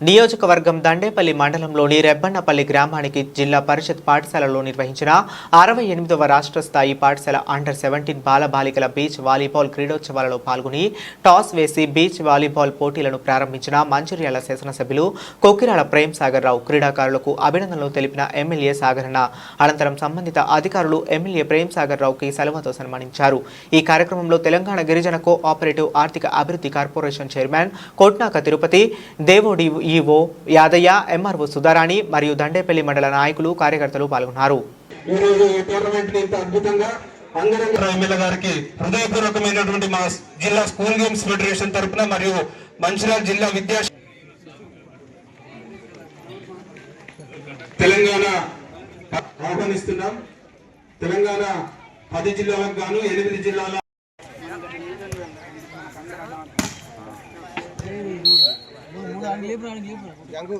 నియోజకవర్గం దండేపల్లి మండలంలోని రెబ్బన్నపల్లి గ్రామానికి జిల్లా పరిషత్ పాఠశాలలో నిర్వహించిన అరవై ఎనిమిదవ రాష్ట్ర స్థాయి పాఠశాల అండర్ సెవెంటీన్ బాలబాలికల బీచ్ వాలీబాల్ క్రీడోత్సవాలలో పాల్గొని టాస్ వేసి బీచ్ వాలీబాల్ పోటీలను ప్రారంభించిన మంచిర్యాల శాసనసభ్యులు కొక్కిరాల ప్రేమ్ సాగర్ రావు క్రీడాకారులకు అభినందనలు తెలిపిన ఎమ్మెల్యే సాగరణ అనంతరం సంబంధిత అధికారులు ఎమ్మెల్యే ప్రేమ్ సాగర్ రావుకి సెలవుతో సన్మానించారు. ఈ కార్యక్రమంలో తెలంగాణ గిరిజన కో ఆపరేటివ్ ఆర్థిక అభివృద్ధి కార్పొరేషన్ చైర్మన్ కోట్నాక తిరుపతి దేవోడి ఈవో యాదయ్య ఎంఆర్ఓ సుధారాణి మరియు దండేపల్లి మండల నాయకులు కార్యకర్తలు పాల్గొన్నారు. ఈరోజు ఈ టోర్నమెంట్ని ఇంత అద్భుతంగా అంగరంగ ఎమ్మెల్యే గారికి హృదయపూర్వకమైనటువంటి మా జిల్లా స్కూల్ గేమ్స్ ఫెడరేషన్ తరపున మరియు మంచిర్యాల జిల్లా విద్యా తెలంగాణ ఆహ్వానిస్తున్నాం. తెలంగాణ పది జిల్లాలకు గాను ఎనిమిది జిల్లాల లేపు రానికి లేపు